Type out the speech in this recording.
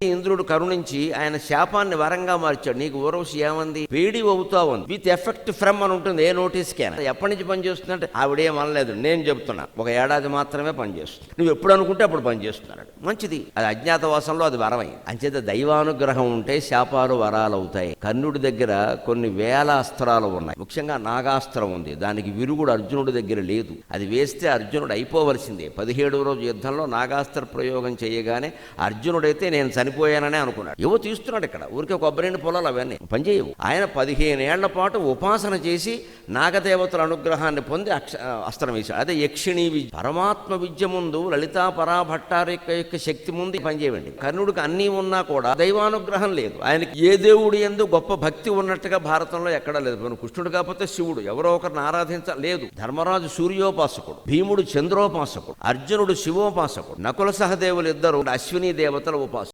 in ఇంద్రుడు కరుణించి ఆయన శాపాన్ని వరంగా మార్చాడు. నీకు ఊరవశి ఏమంది? పీడి అవుతావు ఉంది విత్ ఎఫెక్ట్ ఫ్రమ్ అని ఉంటుంది. ఏ నోటీస్ క్యాన్ ఎప్పటి నుంచి పనిచేస్తుందంటే ఆవిడేం అనలేదు. నేను చెప్తున్నా. ఒక ఏడాది మాత్రమే పనిచేస్తుంది నువ్వు ఎప్పుడు అనుకుంటే అప్పుడు పనిచేస్తున్నాడు మంచిది. అది అజ్ఞాతవాసంలో అది వరమైంది. అంచేత దైవానుగ్రహం ఉంటే శాపాలు వరాలు అవుతాయి. కర్ణుడి దగ్గర కొన్ని వేల అస్త్రాలు ఉన్నాయి. ముఖ్యంగా నాగాస్త్రం ఉంది. దానికి విరుగుడు అర్జునుడి దగ్గర లేదు. అది వేస్తే అర్జునుడు అయిపోవలసిందే. పదిహేడవ రోజు యుద్ధంలో నాగాస్త్ర ప్రయోగం చేయగానే అర్జునుడైతే నేను చనిపోయాను చనిపోయాననే అనుకున్నాడు. ఏవో తీస్తున్నాడు ఇక్కడ. ఊరికే కొబ్బరిని పొలాలు అవన్నీ. పనిచేయవు ఆయన పదిహేను ఏళ్ళ పాటు ఉపాసన చేసి నాగదేవతల అనుగ్రహాన్ని పొంది అక్ష అస్త్రం వేశాడు. అదే యక్షిణీ విద్య. పరమాత్మ విద్య ముందు లలితా పరాభట్టారు యొక్క యొక్క శక్తి ముందు పనిచేయండి కర్ణుడికి అన్నీ ఉన్నా కూడా దైవానుగ్రహం లేదు. ఆయనకి ఏ దేవుడి ఎందు గొప్ప భక్తి ఉన్నట్టుగా భారతంలో ఎక్కడా లేదు. కృష్ణుడు కాకపోతే శివుడు. ఎవరో ఒకరిని ఆరాధించలేదు ధర్మరాజు సూర్యోపాసకుడు. భీముడు చంద్రోపాసకుడు. అర్జునుడు శివోపాసకుడు. నకుల సహదేవులు ఇద్దరు అశ్విని దేవతల ఉపాసకుడు